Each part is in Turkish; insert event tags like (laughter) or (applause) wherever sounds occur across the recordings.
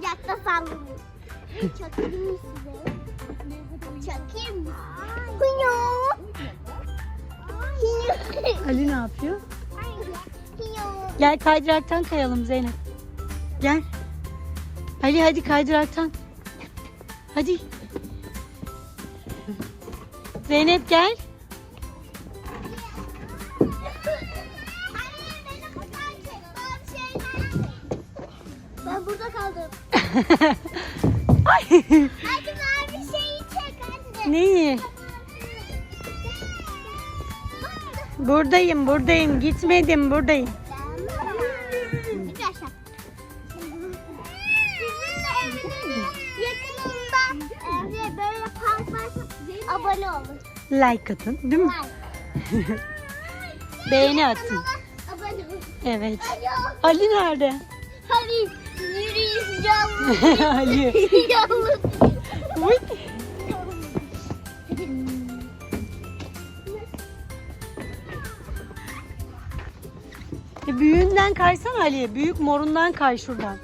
oyuncakta sandım. Çakayım mı size? Çakayım mı? Hiyo. Ali ne yapıyor? Hiyo. Gel kaydıraktan kayalım Zeynep. Gel. Ali hadi kaydıraktan. Hadi. Zeynep gel. Ben burada kaldım. (laughs) Ay. Hadi mavi şeyi çek anne. Neyi? Buradayım, buradayım. Gitmedim, buradayım. Abone olun. Like atın, değil mi? Like. Beğeni atın. Kanala Abone olun. Evet. Alo. Ali nerede? Yürüyüş yalnız. Ali. yalnız. Büyüğünden kaysan Ali. Büyük morundan kay şuradan.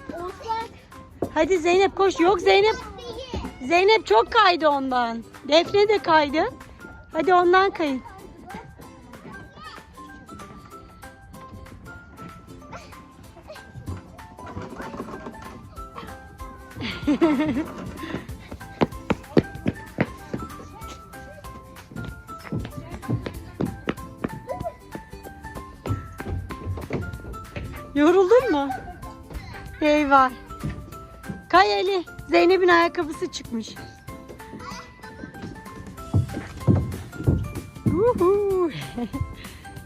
Hadi Zeynep koş. Yok Zeynep. Zeynep çok kaydı ondan. Defne de kaydı. Hadi ondan kayın. (laughs) Yoruldun mu? Eyvah. Kay Ali. Zeynep'in ayakkabısı çıkmış. (laughs)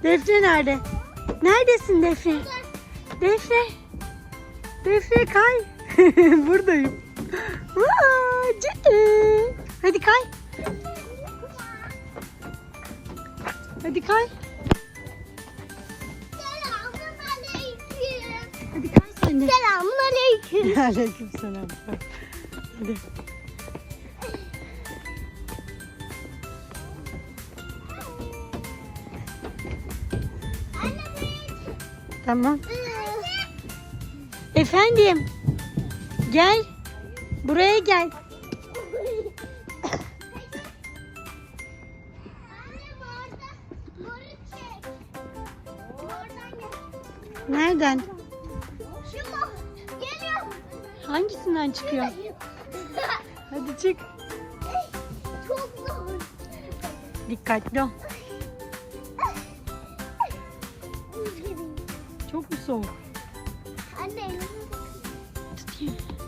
Defne nerede? Neredesin Defne? Defne. Defne kay. (laughs) Buradayım. Hadi kay. Hadi kay. Selamun aleyküm. Hadi kay sen de. Selamun (laughs) aleyküm. Aleyküm selam. Hadi. Tamam. Efendim. Gel. Buraya gel. Nereden? Hangisinden çıkıyor? Hadi çık. Çok zor. Dikkatli ol. Çok mu soğuk? Anne elimi Tutayım.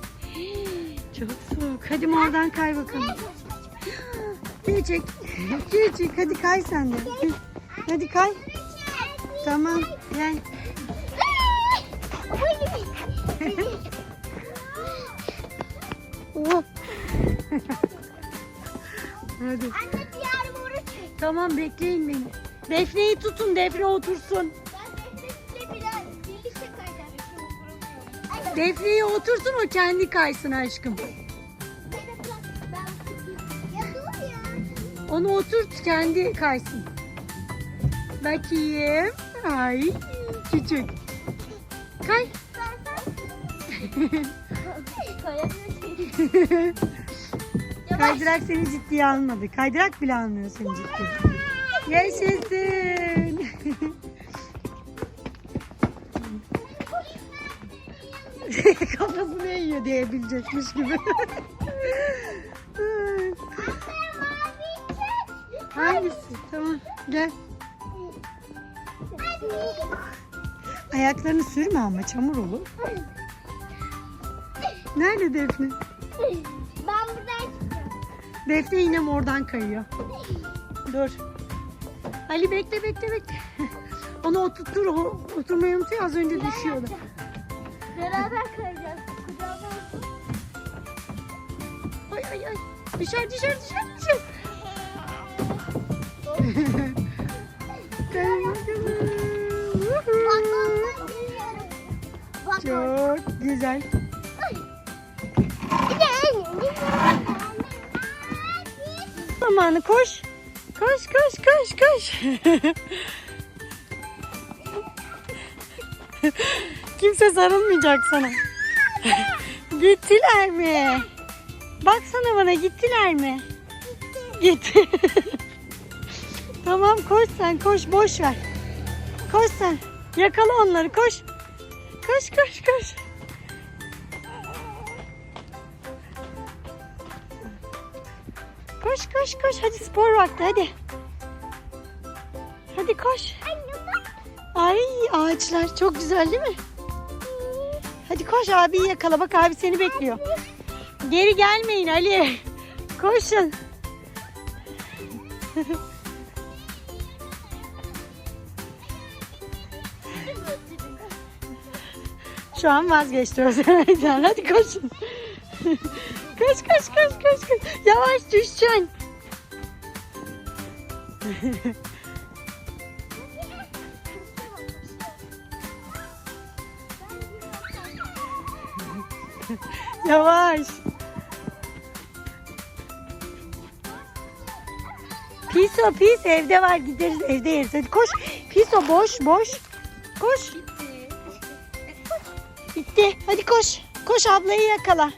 Çok soğuk. Hadi mordan kay bakalım. (gasps) Küçük. Küçük. (gasps) Hadi kay sen de. Hadi kay. Tamam. Gel. (laughs) Hadi. Tamam bekleyin beni. Defne'yi tutun. Defne otursun. Defne'yi otursun o kendi kaysın aşkım. Onu oturt kendi kaysın. Bakayım. Ay küçük. Kay. (laughs) Kaydırak seni ciddiye almadı. Kaydırak bile almıyor seni ciddiye. Yaşasın. (laughs) Kafasını eğiyor diyebilecekmiş gibi. Hangisi? Tamam gel. Ayaklarını sürme ama çamur olur. Nerede Defne? Ben buradan çıkıyorum. Defne yine oradan kayıyor. Dur. Ali bekle bekle bekle. Onu oturtur, oturmayı unutuyor az önce düşüyordu. Beraber kayacağız. Kucağıma olsun. Ay ay ay. Düşer düşer düşer düşer. Çok güzel. Zamanı koş. Koş koş koş koş. (laughs) Kimse sarılmayacak sana. (laughs) Gittiler mi? Baksana bana gittiler mi? Gitti. (laughs) tamam koş sen koş boş ver. Koş sen. Yakala onları koş. Koş koş koş. Koş koş koş hadi spor vakti hadi. Hadi koş. Ay ağaçlar çok güzel değil mi? Hadi koş abiyi yakala bak abi seni bekliyor. Geri gelmeyin Ali. Koşun. Şu an vazgeçti Özlem'den. (laughs) Hadi koşun. koş koş koş koş koş. Yavaş düşeceksin. (laughs) (laughs) Yavaş. Piso pis evde var gideriz evde yeriz. Hadi koş. Piso boş boş. Koş. Bitti. Hadi koş. Koş ablayı yakala.